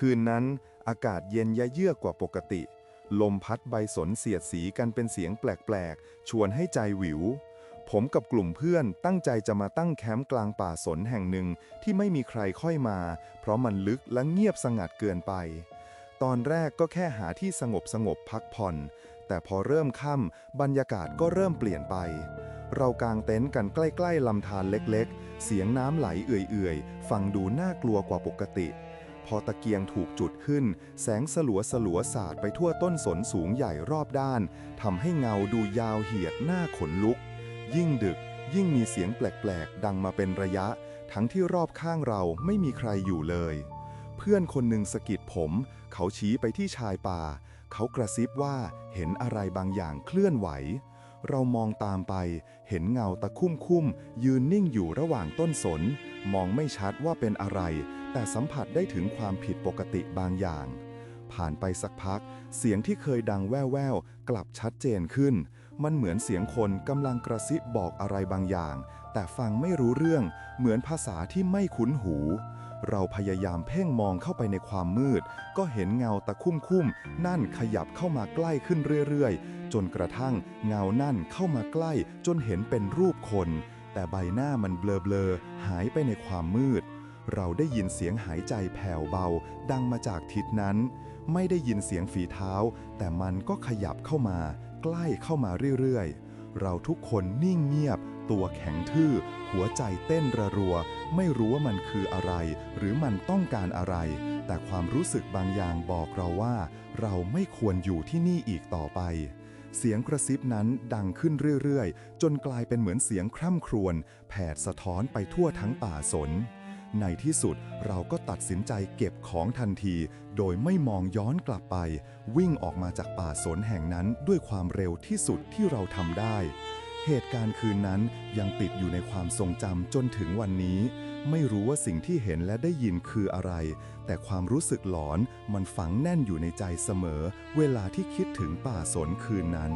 คืนนั้นอากาศเย็นยะเยือกกว่าปกติ ลมพัดใบสนเสียดสีกันเป็นเสียงแปลกๆ ชวนให้ใจหวิว ผมกับกลุ่มเพื่อนตั้งใจจะมาตั้งแคมป์กลางป่าสนแห่งหนึ่งที่ไม่มีใครค่อยมา เพราะมันลึกและเงียบสงัดเกินไป ตอนแรกก็แค่หาที่สงบสงบๆพักผ่อน แต่พอเริ่มค่ำบรรยากาศก็เริ่มเปลี่ยนไป เรากางเต็นท์กันใกล้ๆลำธารเล็กๆ เสียงน้ำไหลเอื่อยๆ ฟังดูน่ากลัวกว่าปกติ อตะเกียงถูกจุดขึ้น แสงสลัวสลัวสาดไปทั่วต้นสนสูงใหญ่รอบด้านทำให้เงาดูยาวเหียดหน้าขนลุก ยิ่งดึกยิ่งมีเสียงแปลกๆ ดังมาเป็นระยะ ทั้งที่รอบข้างเราไม่มีใครอยู่เลย เพื่อนคนหนึ่งสะกิดผม เขาชี้ไปที่ชายป่า เขากระซิบว่าเห็นอะไรบางอย่างเคลื่อนไหว เรามองตามไป เห็นเงาตะคุ่มคุ้มยืนนิ่งอยู่ระหว่างต้นสน มองไม่ชัดว่าเป็นอะไร แต่สัมผัสได้ถึงความผิดปกติบางอย่าง ผ่านไปสักพัก เสียงที่เคยดังแว่วๆ กลับชัดเจนขึ้น มันเหมือนเสียงคนกำลังกระซิบบอกอะไรบางอย่าง แต่ฟังไม่รู้เรื่อง เหมือนภาษาที่ไม่คุ้นหูเราพยายามเพ่งมองเข้าไปในความมืด ก็เห็นเงาตะคุ่มคุ้มๆนั่นขยับเข้ามาใกล้ขึ้นเรื่อย จนกระทั่งเงานั่นเข้ามาใกล้จนเห็นเป็นรูปคน แต่ใบหน้ามันเบลอๆ หายไปในความมืด เราได้ยินเสียงหายใจแผ่วเบา ดังมาจากทิศนั้น ไม่ได้ยินเสียงฝีเท้า แต่มันก็ขยับเข้ามา ใกล้เข้ามาเรื่อยๆ เราทุกคนนิ่งเงียบ ตัวแข็งทื่อ หัวใจเต้นระรัว ไม่รู้ว่ามันคืออะไร หรือมันต้องการอะไรแต่ความรู้สึกบางอย่างบอกเราว่า เราไม่ควรอยู่ที่นี่อีกต่อไป เสียงกระซิบนั้นดังขึ้นเรื่อยๆ จนกลายเป็นเหมือนเสียงคร่ำครวญแผดสะท้อนไปทั่วทั้งป่าสน ในที่สุดเราก็ตัดสินใจเก็บของทันที โดยไม่มองย้อนกลับไป วิ่งออกมาจากป่าสนแห่งนั้นด้วยความเร็วที่สุดที่เราทำได้ เหตุการณ์คืนนั้นยังติดอยู่ในความทรงจำจนถึงวันนี้ ไม่รู้ว่าสิ่งที่เห็นและได้ยินคืออะไร แต่ความรู้สึกหลอนมันฝังแน่นอยู่ในใจเสมอ เวลาที่คิดถึงป่าสนคืนนั้น